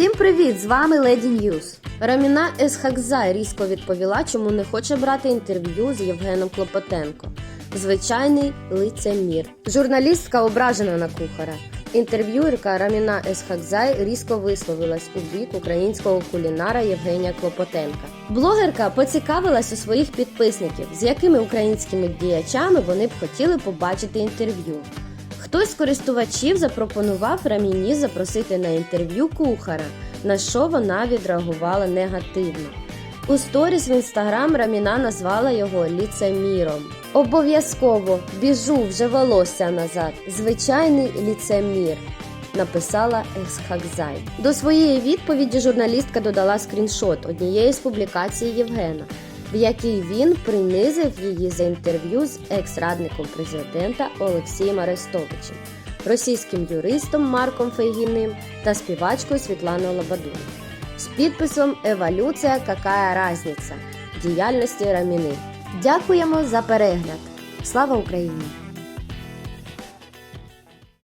Всім привіт! З вами Леді Ньюз. Раміна Есхакзай різко відповіла, чому не хоче брати інтерв'ю з Євгеном Клопотенко. Звичайний лицемір. Журналістка ображена на кухара. Інтерв'юерка Раміна Есхакзай різко висловилась у бік українського кулінара Євгенія Клопотенка. Блогерка поцікавилась у своїх підписників, з якими українськими діячами вони б хотіли побачити інтерв'ю. Хтось з користувачів запропонував Раміні запросити на інтерв'ю кухара, на що вона відреагувала негативно. У сторіс в інстаграм Раміна назвала його ліцеміром. Обов'язково біжу вже волосся назад. Звичайний ліцемір. Написала Есхакзай. До своєї відповіді журналістка додала скріншот однієї з публікацій Євгена, в якій він принизив її за інтерв'ю з екс-радником президента Олексієм Арестовичем, російським юристом Марком Фейгіним та співачкою Світланою Лободун з підписом Еволюція какая разниця діяльності Раміни. Дякуємо за перегляд. Слава Україні!